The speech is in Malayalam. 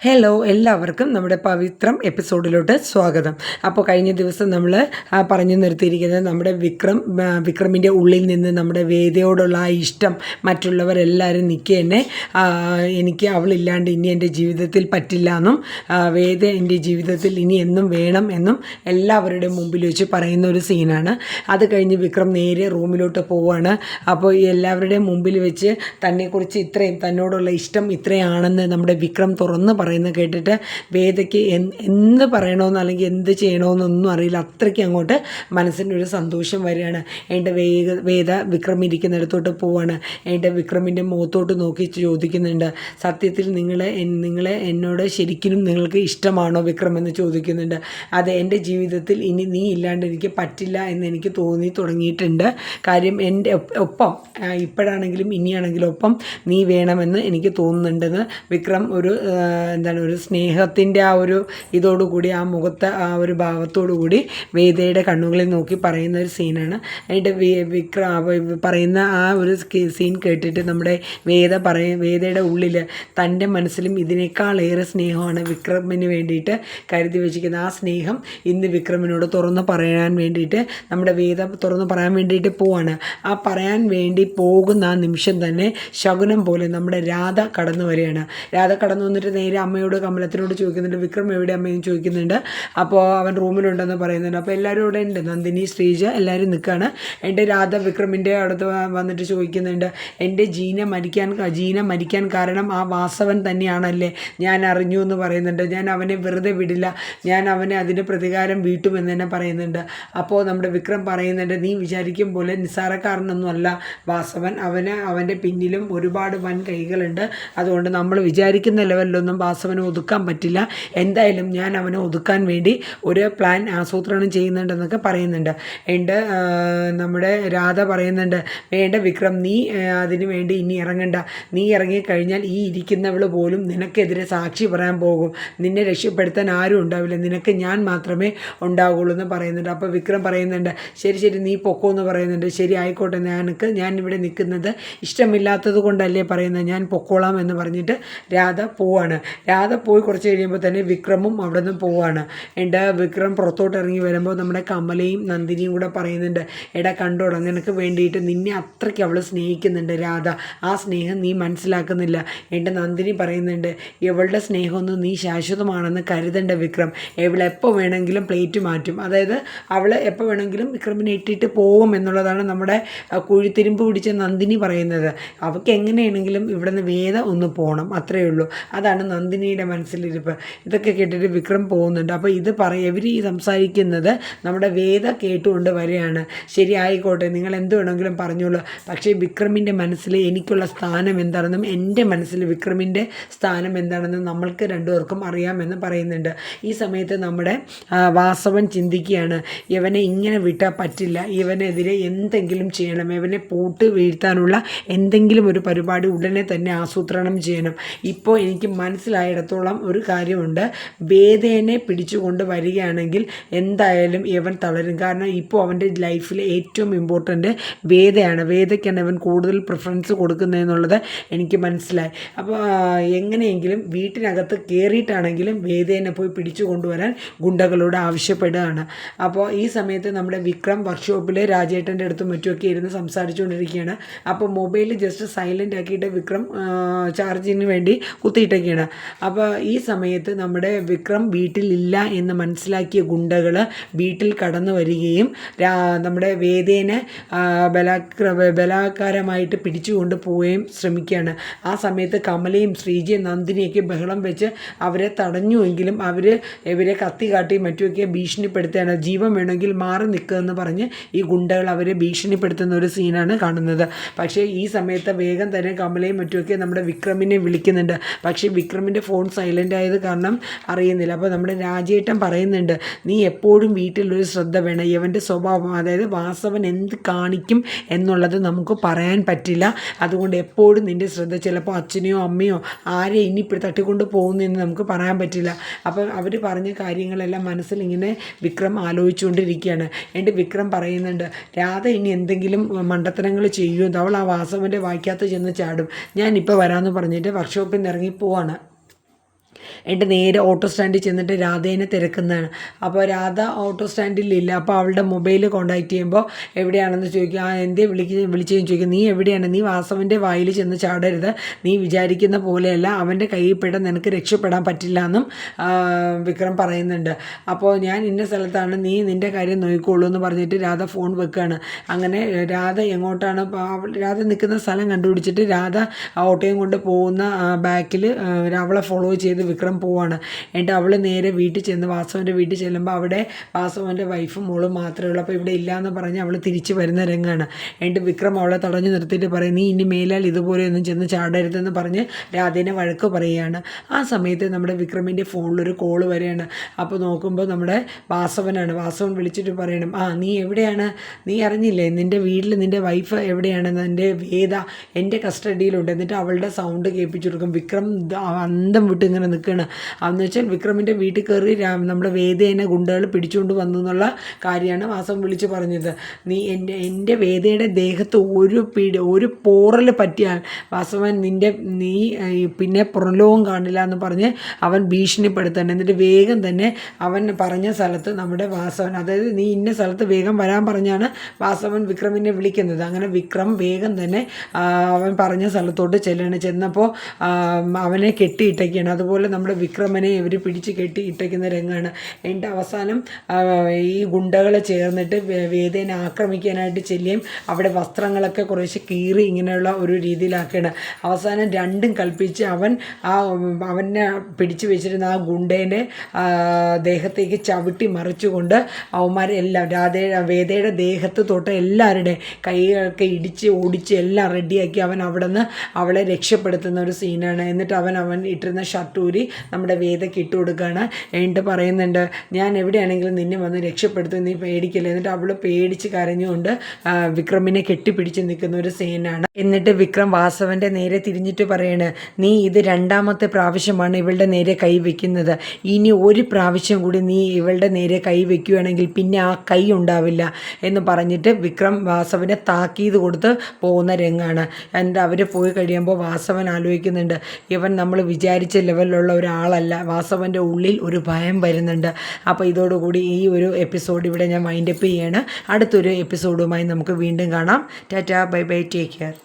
ഹലോ എല്ലാവർക്കും നമ്മുടെ പവിത്രം എപ്പിസോഡിലോട്ട് സ്വാഗതം. അപ്പോൾ കഴിഞ്ഞ ദിവസം നമ്മൾ പറഞ്ഞു നിർത്തിയിരിക്കുന്നത് നമ്മുടെ വിക്രം വിക്രമിന്റെ ഉള്ളിൽ നിന്ന് നമ്മുടെ വേദയോടുള്ള ആ ഇഷ്ടം മറ്റുള്ളവരെല്ലാവരും നിൽക്കുക തന്നെ എനിക്ക് അവളില്ലാണ്ട് ഇനി എന്റെ ജീവിതത്തിൽ പറ്റില്ല എന്നും വേദ എന്റെ ജീവിതത്തിൽ ഇനി എന്നും വേണം എന്നും എല്ലാവരുടെയും മുമ്പിൽ വെച്ച് പറയുന്ന ഒരു സീനാണ്. അത് കഴിഞ്ഞ് വിക്രം നേരെ റൂമിലോട്ട് പോവുകയാണ് അപ്പോൾ എല്ലാവരുടെയും മുമ്പിൽ വെച്ച് തന്നെക്കുറിച്ച് ഇത്രയും തന്നോടുള്ള ഇഷ്ടം ഇത്രയാണെന്ന് നമ്മുടെ വിക്രം തുറന്ന് പറയുന്നത് കേട്ടിട്ട് വേദയ്ക്ക് എന്ത് പറയണമെന്ന് അല്ലെങ്കിൽ എന്ത് ചെയ്യണമെന്നൊന്നും അറിയില്ല. അത്രയ്ക്ക് അങ്ങോട്ട് മനസ്സിന്റെ ഒരു സന്തോഷം വരികയാണ്. എന്റെ വേഗ വേദ വിക്രം ഇരിക്കുന്നിടത്തോട്ട് പോവാണ്. എന്റെ വിക്രമിന്റെ മുഖത്തോട്ട് നോക്കി ചോദിക്കുന്നുണ്ട്. സത്യത്തിൽ നിങ്ങളെ നിങ്ങളെ എന്നോട് ശരിക്കും നിങ്ങൾക്ക് ഇഷ്ടമാണോ വിക്രം എന്ന് ചോദിക്കുന്നുണ്ട്. അത് എന്റെ ജീവിതത്തിൽ ഇനി നീ ഇല്ലാണ്ട് എനിക്ക് പറ്റില്ല എന്ന് എനിക്ക് തോന്നി തുടങ്ങിയിട്ടുണ്ട്. കാര്യം എന്റെ ഒപ്പ് ഇപ്പോഴാണെങ്കിലും ഇനിയാണെങ്കിലും ഒപ്പം നീ വേണമെന്ന് എനിക്ക് തോന്നുന്നുണ്ടെന്ന് വിക്രം ഒരു എന്താണ് ഒരു സ്നേഹത്തിന്റെ ആ ഒരു ഇതോടുകൂടി ആ മുഖത്ത് ആ ഒരു ഭാവത്തോടു കൂടി വേദയുടെ കണ്ണുകളിൽ നോക്കി പറയുന്ന ഒരു സീനാണ്. അതിന്റെ വിക്ര പറയുന്ന ആ ഒരു സീൻ കേട്ടിട്ട് നമ്മുടെ വേദ പറയ വേദയുടെ ഉള്ളിൽ തന്റെ മനസ്സിലും ഇതിനേക്കാളേറെ സ്നേഹമാണ് വിക്രമിന് വേണ്ടിയിട്ട് കരുതി വെച്ചിരിക്കുന്നത്. ആ സ്നേഹം ഇന്ന് വിക്രമിനോട് തുറന്ന് പറയാൻ വേണ്ടിയിട്ട് നമ്മുടെ വേദ തുറന്ന് പറയാൻ വേണ്ടിയിട്ട് പോവാണ്. ആ പറയാൻ വേണ്ടി പോകുന്ന ആ നിമിഷം തന്നെ ശകുനം പോലെ നമ്മുടെ രാധ കടന്നു വരികയാണ്. രാധ കടന്നു വന്നിട്ട് നേരെ അമ്മയോട് കമലത്തിനോട് ചോദിക്കുന്നുണ്ട് വിക്രം എവിടെ? അമ്മയും ചോദിക്കുന്നുണ്ട്. അപ്പോൾ അവൻ റൂമിലുണ്ടെന്ന് പറയുന്നുണ്ട്. അപ്പോൾ എല്ലാവരും ഇവിടെ ഉണ്ട്. നന്ദിനി ശ്രീജ എല്ലാവരും നിൽക്കുകയാണ് എന്റെ രാധ വിക്രമിന്റെ അടുത്ത് വന്നിട്ട് ചോദിക്കുന്നുണ്ട് എന്റെ ജീന മരിക്കാൻ ജീന മരിക്കാൻ കാരണം ആ വാസവൻ തന്നെയാണല്ലേ? ഞാൻ അറിഞ്ഞു എന്ന് പറയുന്നുണ്ട്. ഞാൻ അവനെ വെറുതെ വിടില്ല. ഞാൻ അവനെ അതിന്റെ പ്രതികാരം വീട്ടുമെന്ന് തന്നെ പറയുന്നുണ്ട്. അപ്പോൾ നമ്മുടെ വിക്രം പറയുന്നുണ്ട് നീ വിചാരിക്കും പോലെ നിസ്സാരക്കാരനൊന്നും അല്ല വാസവൻ. അവന് അവന്റെ പിന്നിലും ഒരുപാട് വൻ കൈകളുണ്ട് അതുകൊണ്ട് നമ്മൾ വിചാരിക്കുന്ന ലെവലിലൊന്നും വാസവനെ ഒതുക്കാൻ പറ്റില്ല. എന്തായാലും ഞാൻ അവനെ ഒതുക്കാൻ വേണ്ടി ഒരു പ്ലാൻ ആസൂത്രണം ചെയ്യുന്നുണ്ടെന്നൊക്കെ പറയുന്നുണ്ട്. ഉണ്ട് നമ്മുടെ രാധ പറയുന്നുണ്ട് വേണ്ട വിക്രം നീ അതിനു വേണ്ടി ഇനി ഇറങ്ങണ്ട. നീ ഇറങ്ങിക്കഴിഞ്ഞാൽ ഈ ഇരിക്കുന്നവൾ പോലും നിനക്കെതിരെ സാക്ഷി പറയാൻ പോകും. നിന്നെ രക്ഷപ്പെടുത്താൻ ആരും ഉണ്ടാവില്ല. നിനക്ക് ഞാൻ മാത്രമേ ഉണ്ടാവുകയുള്ളൂ എന്ന് പറയുന്നുണ്ട്. അപ്പോൾ വിക്രം പറയുന്നുണ്ട് ശരി ശരി നീ പൊക്കോ എന്ന് പറയുന്നുണ്ട്. ശരി ആയിക്കോട്ടെ നിനക്ക് ഞാൻ ഇവിടെ നിൽക്കുന്നത് ഇഷ്ടമില്ലാത്തത് കൊണ്ടല്ലേ പറയുന്നത്. ഞാൻ പൊക്കോളാം എന്ന് പറഞ്ഞിട്ട് രാധ പോവാണ്. രാധ പോയി കുറച്ച് കഴിയുമ്പോൾ തന്നെ വിക്രമും അവിടെ നിന്ന് പോവാണ്. എന്റെ വിക്രം പുറത്തോട്ട് ഇറങ്ങി വരുമ്പോൾ നമ്മുടെ കമലയും നന്ദിനിയും കൂടെ പറയുന്നുണ്ട് എടാ കണ്ടോടാ നിനക്ക് വേണ്ടിയിട്ട് നിന്നെ അത്രയ്ക്ക് അവൾ സ്നേഹിക്കുന്നുണ്ട് രാധ. ആ സ്നേഹം നീ മനസ്സിലാക്കുന്നില്ല. എന്റെ നന്ദിനി പറയുന്നുണ്ട് ഇവളുടെ സ്നേഹമൊന്നും നീ ശാശ്വതമാണെന്ന് കരുതണ്ട വിക്രം. ഇവൾ എപ്പോൾ വേണമെങ്കിലും പ്ലേറ്റ് മാറ്റും. അതായത് അവൾ എപ്പോൾ വേണമെങ്കിലും വിക്രമിനെ ഇട്ടിട്ട് പോകും എന്നുള്ളതാണ് നമ്മുടെ കുഴിത്തിരുമ്പ് പിടിച്ച നന്ദിനി പറയുന്നത്. അവൾക്ക് എങ്ങനെയാണെങ്കിലും ഇവിടെ നിന്ന് വേദ ഒന്ന് പോകണം അത്രയേ ഉള്ളൂ. അതാണ് നന്ദിനിയുടെ മനസ്സിലിരിപ്പ്. ഇതൊക്കെ കേട്ടിട്ട് വിക്രം പോകുന്നുണ്ട്. അപ്പോൾ ഇത് പറയും ഇവർ ഈ സംസാരിക്കുന്നത്? നമ്മുടെ വേദ കേട്ടുകൊണ്ട് വരികയാണ്. ശരി ആയിക്കോട്ടെ നിങ്ങൾ എന്ത് വേണമെങ്കിലും പറഞ്ഞോളൂ. പക്ഷേ വിക്രമിന്റെ മനസ്സിൽ എനിക്കുള്ള സ്ഥാനം എന്താണെന്നും എന്റെ മനസ്സിൽ വിക്രമിന്റെ സ്ഥാനം എന്താണെന്നും നമ്മൾക്ക് രണ്ടുപേർക്കും അറിയാമെന്ന് പറയുന്നുണ്ട്. ഈ സമയത്ത് നമ്മുടെ വാസവൻ ചിന്തിക്കുകയാണ് ഇവനെ ഇങ്ങനെ വിട്ടാൽ പറ്റില്ല. ഇവനെതിരെ എന്തെങ്കിലും ചെയ്യണം. ഇവനെ പൂട്ട് വീഴ്ത്താനുള്ള എന്തെങ്കിലും ഒരു പരിപാടി ഉടനെ തന്നെ ആസൂത്രണം ചെയ്യണം. ഇപ്പോൾ എനിക്ക് മനസ്സിലായിടത്തോളം ഒരു കാര്യമുണ്ട്. വേദേനെ പിടിച്ചുകൊണ്ട് വരികയാണെങ്കിൽ എന്തായാലും ഇവൻ തളരും. കാരണം ഇപ്പോൾ അവന്റെ ലൈഫിലെ ഏറ്റവും ഇമ്പോർട്ടന്റ് വേദയാണ്. വേദയ്ക്കാണ് അവൻ കൂടുതൽ പ്രിഫറൻസ് കൊടുക്കുന്നതെന്നുള്ളത് എനിക്ക് മനസ്സിലായി. അപ്പോൾ എങ്ങനെയെങ്കിലും വീട്ടിനകത്ത് കയറിയിട്ടാണെങ്കിലും വേദേനെ പോയി പിടിച്ചു കൊണ്ടുവരാൻ ഗുണ്ടകളോട് ആവശ്യപ്പെടുകയാണ്. അപ്പോൾ ഈ സമയത്ത് നമ്മുടെ വിക്രം വർക്ക്ഷോപ്പിൽ രാജേട്ടന്റെ അടുത്തും മറ്റുമൊക്കെ ഇരുന്ന് സംസാരിച്ചുകൊണ്ടിരിക്കുകയാണ്. അപ്പോൾ മൊബൈൽ ജസ്റ്റ് സൈലന്റ് ആക്കിയിട്ട് വിക്രം ചാർജിങ്ങിന് വേണ്ടി കുത്തിയിട്ടൊക്കെയാണ്. അപ്പോൾ ഈ സമയത്ത് നമ്മുടെ വിക്രം വീട്ടിലില്ല എന്ന് മനസ്സിലാക്കിയ ഗുണ്ടകൾ വീട്ടിൽ കടന്നു വരികയും നമ്മുടെ വേദേനെ ബലാക്ര ബലാകാരമായിട്ട് പിടിച്ചുകൊണ്ട് പോവുകയും ശ്രമിക്കുകയാണ്. ആ സമയത്ത് കമലയും ശ്രീജയും നന്ദിനിയൊക്കെ ബഹളം വെച്ച് അവരെ തടഞ്ഞുവെങ്കിലും അവർ ഇവരെ കത്തി കാട്ടി മറ്റുമൊക്കെ ഭീഷണിപ്പെടുത്തുകയാണ്. ജീവൻ വേണമെങ്കിൽ മാറി നിൽക്കുക എന്ന് പറഞ്ഞ് ഈ ഗുണ്ടകൾ അവരെ ഭീഷണിപ്പെടുത്തുന്ന ഒരു സീനാണ് കാണുന്നത്. പക്ഷേ ഈ സമയത്ത് വേഗം തന്നെ കമലയും മറ്റുമൊക്കെ നമ്മുടെ വിക്രമിനെ വിളിക്കുന്നുണ്ട്. പക്ഷേ വിക്രമിന്റെ ഫോൺ സൈലന്റ് ആയത് കാരണം അറിയുന്നില്ല. അപ്പോൾ നമ്മുടെ രാജേട്ടൻ പറയുന്നുണ്ട് നീ എപ്പോഴും വീട്ടിലൊരു ശ്രദ്ധ വേണം. ഇവന്റെ സ്വഭാവം അതായത് വാസവൻ എന്ത് കാണിക്കും എന്നുള്ളത് നമുക്ക് പറയാൻ പറ്റില്ല. അതുകൊണ്ട് എപ്പോഴും നിന്റെ ശ്രദ്ധ ചിലപ്പോൾ അച്ഛനെയോ അമ്മയോ ആരെ ഇനി ഇപ്പോൾ തട്ടിക്കൊണ്ട് പോകുന്നതെന്ന് നമുക്ക് പറയാൻ പറ്റില്ല. അപ്പോൾ അവർ പറഞ്ഞ കാര്യങ്ങളെല്ലാം മനസ്സിൽ ഇങ്ങനെ വിക്രം ആലോചിച്ചുകൊണ്ടിരിക്കുകയാണ്. എന്റെ വിക്രം പറയുന്നുണ്ട് രാധ ഇനി എന്തെങ്കിലും മണ്ടത്തരങ്ങൾ ചെയ്യുമോ അവൾ ആ വാസവന്റെ വായിക്കാത്ത ചെന്ന് ചാടും. ഞാനിപ്പോൾ വരാമെന്ന് പറഞ്ഞിട്ട് വർക്ക്ഷോപ്പിൽ നിന്ന് ഇറങ്ങി പോവാണ്. എന്നിട്ട് നേരെ ഓട്ടോ സ്റ്റാൻഡിൽ ചെന്നിട്ട് രാധേനെ തിരക്കുന്നതാണ്. അപ്പോൾ രാധ ഓട്ടോ സ്റ്റാൻഡിലില്ല അപ്പോൾ അവളുടെ മൊബൈൽ കോൺടാക്ട് ചെയ്യുമ്പോൾ എവിടെയാണെന്ന് ചോദിക്കും. ആ എന്തേ വിളിക്കുക വിളിച്ചതെന്ന് ചോദിക്കും. നീ എവിടെയാണ്? നീ വാസവന്റെ വായിൽ ചെന്ന് ചാടരുത്. നീ വിചാരിക്കുന്ന പോലെയല്ല. അവന്റെ കയ്യിൽ പെടാൻ നിനക്ക് രക്ഷപ്പെടാൻ പറ്റില്ല എന്നും വിക്രം പറയുന്നുണ്ട്. അപ്പോൾ ഞാൻ ഇന്ന സ്ഥലത്താണ്. നീ നിന്റെ കാര്യം നോക്കിക്കോളൂ എന്ന് പറഞ്ഞിട്ട് രാധ ഫോൺ വെക്കുകയാണ് അങ്ങനെ രാധ എങ്ങോട്ടാണ്? രാധ നിൽക്കുന്ന സ്ഥലം കണ്ടുപിടിച്ചിട്ട് രാധ ഓട്ടോയും കൊണ്ട് പോകുന്ന ബാക്കിൽ അവളെ ഫോളോ ചെയ്ത് വിക്രം പോവാണ്. എന്നിട്ട് അവൾ നേരെ വീട്ടിൽ ചെന്ന് വാസവന്റെ വീട്ടിൽ ചെല്ലുമ്പോൾ അവിടെ വാസവന്റെ വൈഫും മോളും മാത്രമേ ഉള്ളൂ. അപ്പോൾ ഇവിടെ ഇല്ല എന്ന് പറഞ്ഞ് അവൾ തിരിച്ച് വരുന്ന രംഗമാണ് എന്നിട്ട് വിക്രം അവളെ തടഞ്ഞു നിർത്തിയിട്ട് പറയും നീ ഇനി മേലാൽ ഇതുപോലെയൊന്നും ചെന്ന് ചാടരുതെന്ന് പറഞ്ഞ് രാധേനെ വഴക്ക് പറയുകയാണ്. ആ സമയത്ത് നമ്മുടെ വിക്രമിന്റെ ഫോണിലൊരു കോൾ വരികയാണ്. അപ്പോൾ നോക്കുമ്പോൾ നമ്മുടെ വാസവനാണ്. വാസവൻ വിളിച്ചിട്ട് പറയണം ആ നീ എവിടെയാണ്? നീ അറിഞ്ഞില്ലേ? നിന്റെ വീട്ടിൽ നിന്റെ വൈഫ് എവിടെയാണ് എന്റെ വേദ എന്റെ കസ്റ്റഡിയിലുണ്ട് എന്നിട്ട് അവളുടെ സൗണ്ട് കേൾപ്പിച്ചു കൊടുക്കും. വിക്രം അന്തം വിട്ട് ഇങ്ങനെ നിൽക്കുകയാണ് അതെന്ന് വെച്ചാൽ വിക്രമിന്റെ വീട്ടിൽ കയറി നമ്മുടെ വേദേനെ ഗുണ്ടകൾ പിടിച്ചുകൊണ്ട് വന്നു എന്നുള്ള കാര്യമാണ് വാസം വിളിച്ച് പറഞ്ഞത്. നീ എന്റെ എന്റെ വേദയുടെ ദേഹത്ത് ഒരു പിടി ഒരു പോറൽ പറ്റിയാൽ വാസവൻ നിന്റെ നീ പിന്നെ പുറലോകം കാണില്ല എന്ന് പറഞ്ഞ് അവൻ ഭീഷണിപ്പെടുത്തണം. എന്നിട്ട് വേഗം തന്നെ അവൻ പറഞ്ഞ സ്ഥലത്ത് നമ്മുടെ വാസവൻ അതായത് നീ ഇന്ന സ്ഥലത്ത് വേഗം വരാൻ പറഞ്ഞാണ് വാസവൻ വിക്രമിനെ വിളിക്കുന്നത്. അങ്ങനെ വിക്രം വേഗം തന്നെ അവൻ പറഞ്ഞ സ്ഥലത്തോട്ട് ചെല്ലണം. ചെന്നപ്പോൾ അവനെ കെട്ടിയിട്ടൊക്കെയാണ്. അതുപോലെ നമ്മുടെ വിക്രമനെ ഇവർ പിടിച്ച് കെട്ടി ഇട്ടയ്ക്കുന്ന രംഗമാണ് എന്റെ അവസാനം ഈ ഗുണ്ടകളെ ചേർന്നിട്ട് വേദേനെ ആക്രമിക്കാനായിട്ട് ചെല്ലുകയും അവിടെ വസ്ത്രങ്ങളൊക്കെ കുറേശ്ശെ കീറി ഇങ്ങനെയുള്ള ഒരു രീതിയിലാക്കുകയാണ് അവസാനം രണ്ടും കൽപ്പിച്ച് അവൻ ആ അവനെ പിടിച്ചു വെച്ചിരുന്ന ആ ഗുണ്ടേനെ ദേഹത്തേക്ക് ചവിട്ടി മറിച്ചുകൊണ്ട് അവന്മാരെ എല്ലാം രാധയുടെ വേദയുടെ ദേഹത്ത് തൊട്ട് എല്ലാവരുടെയും കൈകളൊക്കെ ഇടിച്ച് ഓടിച്ച് എല്ലാം റെഡിയാക്കി അവൻ അവിടെ നിന്ന് അവളെ രക്ഷപ്പെടുത്തുന്ന ഒരു സീനാണ്. എന്നിട്ട് അവൻ അവൻ ഇട്ടിരുന്ന ഷർട്ട് ഊരി നമ്മുടെ വേദയ്ക്ക് ഇട്ട് കൊടുക്കുകയാണ് എന്നിട്ട് പറയുന്നുണ്ട് ഞാൻ എവിടെയാണെങ്കിലും നിന്നെ വന്ന് രക്ഷപ്പെടുത്തും നീ പേടിക്കില്ല? എന്നിട്ട് അവൾ പേടിച്ച് കരഞ്ഞുകൊണ്ട് വിക്രമിനെ കെട്ടിപ്പിടിച്ച് നിൽക്കുന്ന ഒരു സീനാണ്. എന്നിട്ട് വിക്രം വാസവന്റെ നേരെ തിരിഞ്ഞിട്ട് പറയാണ് നീ ഇത് രണ്ടാമത്തെ പ്രാവശ്യമാണ് ഇവളുടെ നേരെ കൈ വെക്കുന്നത്. ഇനി ഒരു പ്രാവശ്യം കൂടി നീ ഇവളുടെ നേരെ കൈ വെക്കുകയാണെങ്കിൽ പിന്നെ ആ കൈ ഉണ്ടാവില്ല. എന്ന് പറഞ്ഞിട്ട് വിക്രം വാസവനെ താക്കീത് കൊടുത്ത് പോകുന്ന രംഗമാണ് എന്നിട്ട് അവർ പോയി കഴിയുമ്പോൾ വാസവൻ ആലോചിക്കുന്നുണ്ട് ഇവൻ നമ്മൾ വിചാരിച്ച ലെവലിലുള്ള ഒരാളല്ല. വാസവന്റെ ഉള്ളിൽ ഒരു ഭയം വരുന്നുണ്ട്. അപ്പോൾ ഇതോടുകൂടി ഈ ഒരു എപ്പിസോഡ് ഇവിടെ ഞാൻ മൈൻഡപ്പ് ചെയ്യാണ്. അടുത്തൊരു എപ്പിസോഡുമായി നമുക്ക് വീണ്ടും കാണാം. Tata bye bye take care